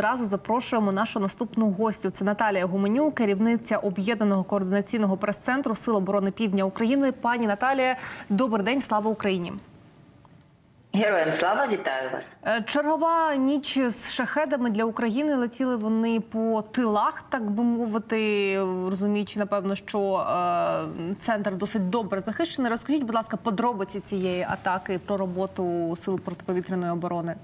Одразу запрошуємо нашу наступну гостю. Це Наталія Гуменюк, керівниця об'єднаного координаційного прес-центру Сил оборони Півдня України. Пані Наталія, добрий день, слава Україні. Героям слава вітаю вас. Е, Чергова ніч з шахедами для України летіли вони по тилах, так би мовити, розуміючи, напевно, що е, центр досить добре захищений. Розкажіть, будь ласка, подробиці цієї атаки про роботу сил протиповітряної оборони.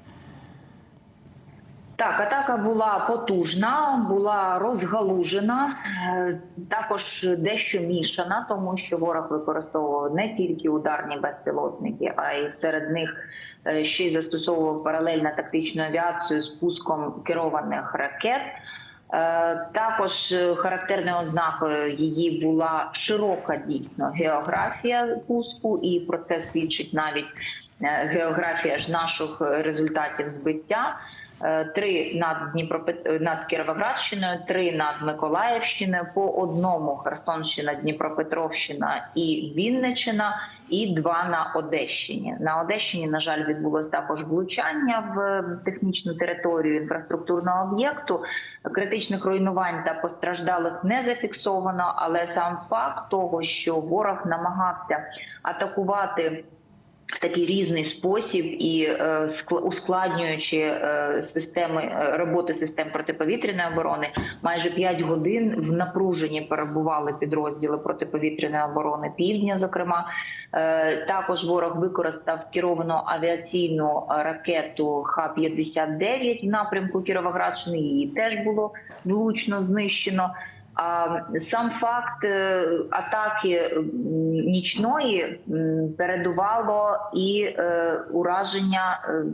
Так, атака була потужна, була розгалужена, е, також дещо мішана, тому що ворог використовував не тільки ударні безпілотники, а й серед них е, ще й застосовував паралельно тактичну авіацію з пуском керованих ракет. Е, Також характерною ознакою її була широка дійсно географія пуску, і про це свідчить навіть географія ж наших результатів збиття. Е, Три над Дніпропет... над Кіровоградщиною, три над Миколаївщиною, по одному Херсонщина, Дніпропетровщина і Вінниччина, і два на Одещині. На Одещині, на жаль, відбулось також влучання в технічну територію інфраструктурного об'єкту. Критичних руйнувань та постраждалих не зафіксовано, але сам факт того, що ворог намагався атакувати в такий різний спосіб і е, ускладнюючи е, системи е, роботи систем протиповітряної оборони, майже 5 годин в напруженні перебували підрозділи протиповітряної оборони півдня. Зокрема, Е, також ворог використав керовану авіаційну ракету Х-59 в напрямку Кіровоградщини. Її теж було влучно знищено. А сам факт е, атаки нічної передувало і е, ураження, е,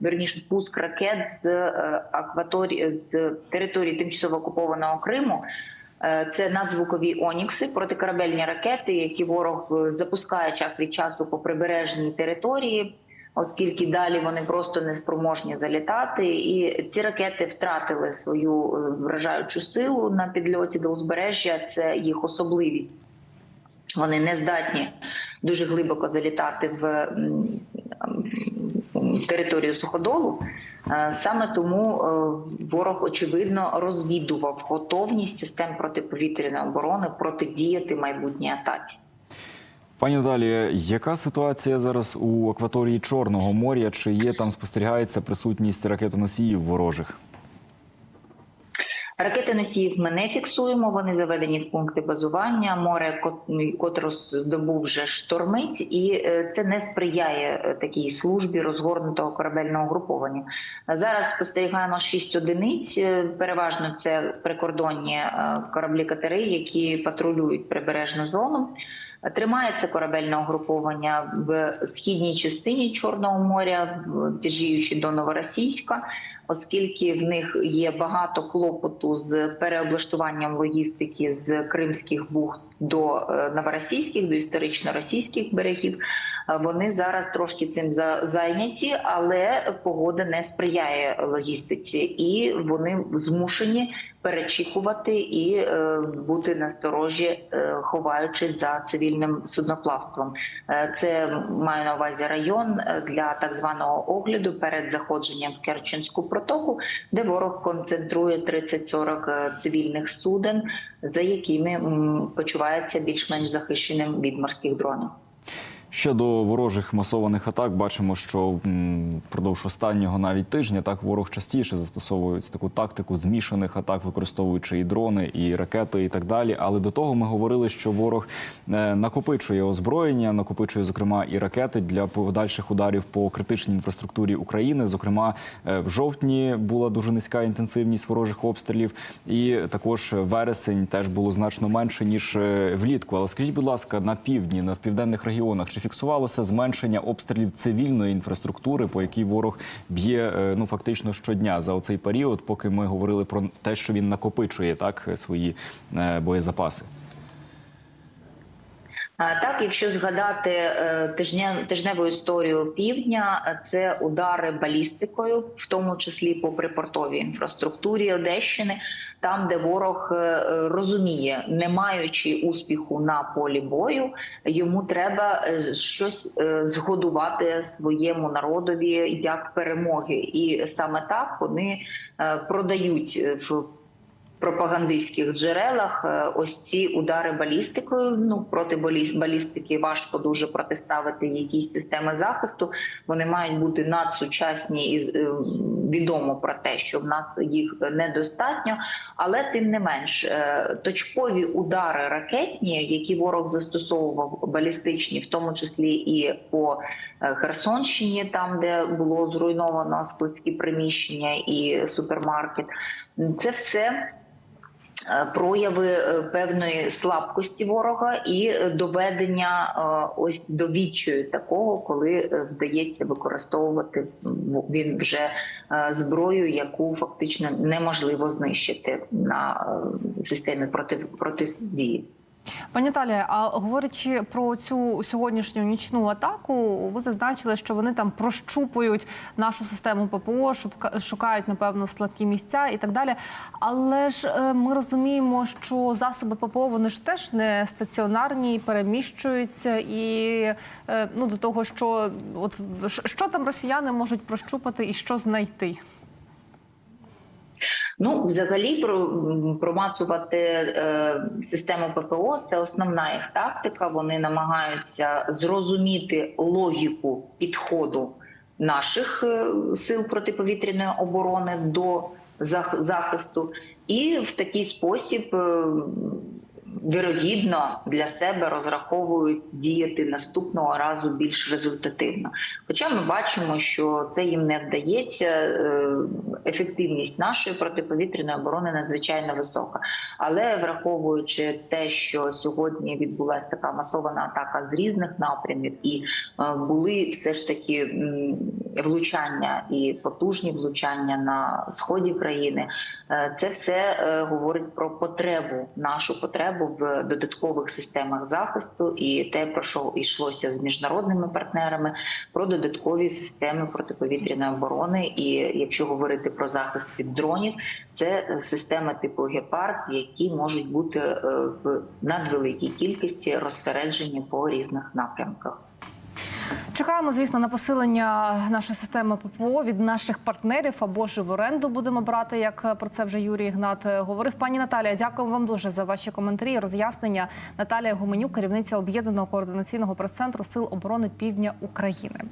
верніше пуск ракет з акваторії з території тимчасово окупованого Криму. Це надзвукові онікси, протикорабельні ракети, які ворог запускає час від часу по прибережній території, оскільки далі вони просто не спроможні залітати. І ці ракети втратили свою е, вражаючу силу на підльоті до узбережжя. Це їх особливість. Вони не здатні дуже глибоко залітати в територію суходолу. Е, Саме тому е, ворог очевидно розвідував готовність систем протиповітряної оборони протидіяти майбутній атаці. Пані Наталія, яка ситуація зараз у акваторії Чорного моря? Чи є там спостерігається присутність ракетоносіїв ворожих? Ракети носіїв ми не фіксуємо. Вони заведені в пункти базування. Море, кот- котру добу вже штормить, і е, це не сприяє е, такій службі розгорнутого корабельного угруповання. Зараз спостерігаємо шість одиниць. е, Переважно це прикордонні кораблі катери, які патрулюють прибережну зону. Тримається корабельне угруповання в східній частині Чорного моря, тяжіючи до Новоросійська оскільки в них є багато клопоту з переоблаштуванням логістики з кримських бухт до е, новоросійських, до історично російських берегів. Вони зараз трошки цим за- зайняті, але погода не сприяє логістиці, і вони змушені перечікувати і е, бути насторожі, е, ховаючись за цивільним судноплавством. Це маю на увазі район для так званого огляду перед заходженням в Керченську протоку, де ворог концентрує 30-40 е, цивільних суден, за якими м, почувається більш-менш захищеним від морських дронів. Щодо ворожих масованих атак, бачимо, що впродовж останнього навіть тижня так ворог частіше застосовують таку тактику змішаних атак, використовуючи і дрони, і ракети, і так далі. Але до того ми говорили, що ворог е, накопичує озброєння, накопичує зокрема і ракети для подальших ударів по критичній інфраструктурі України. Зокрема, е, в жовтні була дуже низька інтенсивність ворожих обстрілів, і також вересень теж було значно менше ніж е, влітку. Але скажіть, будь ласка, на півдні, на південних регіонах, чи фіксувалося зменшення обстрілів цивільної інфраструктури, по якій ворог б'є е, ну фактично щодня за оцей період, поки ми говорили про те, що він накопичує так свої е, боєзапаси? Так, якщо згадати е, тижневу історію півдня, е, це удари балістикою, в тому числі по припортовій інфраструктурі Одещини, там, де ворог е, розуміє, не маючи успіху на полі бою, йому треба щось згодувати своєму народові як перемоги, і саме так вони продають в пропагандистських джерелах е, ось ці удари балістикою. Ну проти балі- балістики важко дуже протиставити якісь системи захисту. Вони мають бути надсучасні і е, відомо про те, що в нас їх недостатньо. Але тим не менш, е, точкові удари ракетні, які ворог застосовував балістичні, в тому числі і по Херсонщині, там де було зруйновано складські приміщення і супермаркет, це все. Е, Прояви е, певної слабкості ворога і е, доведення ось до відчаю такого, коли вдається використовувати він вже зброю, яку фактично неможливо знищити на системі проти протидії. Пані Наталія, а говорячи про цю сьогоднішню нічну атаку, ви зазначили, що вони там прощупують нашу систему ППО, шукають напевно слабкі місця і так далі. Але ж е, ми розуміємо, що засоби ППО вони ж теж не стаціонарні, переміщуються, і е, ну до того, що от що там росіяни можуть прощупати і що знайти. Ну, взагалі, про промацувати е, систему ППО це основна їх тактика. Вони намагаються зрозуміти логіку підходу наших е, сил протиповітряної оборони до захисту, і в такий спосіб. Вірогідно для себе розраховують діяти наступного разу більш результативно. Хоча ми бачимо, що це їм не вдається. е, Ефективність нашої протиповітряної оборони надзвичайно висока. Але враховуючи те, що сьогодні відбулася така масована атака з різних напрямів, і е, були все ж таки влучання і потужні влучання на сході країни, е, це все говорить про потребу, нашу потребу в додаткових системах захисту, і те, про що йшлося з міжнародними партнерами, про додаткові системи протиповітряної оборони. І якщо говорити про захист від дронів, це системи типу гепард, які можуть бути е, в надвеликій кількості розсереджені по різних напрямках. Чекаємо, звісно, на посилення нашої системи ППО від наших партнерів або ж в оренду будемо брати, як про це вже Юрій Ігнат е, говорив. Пані Наталія, дякую вам дуже за ваші коментарі. і Роз'яснення Наталія Гуменюк, керівниця об'єднаного координаційного прес-центру Сил оборони Півдня України.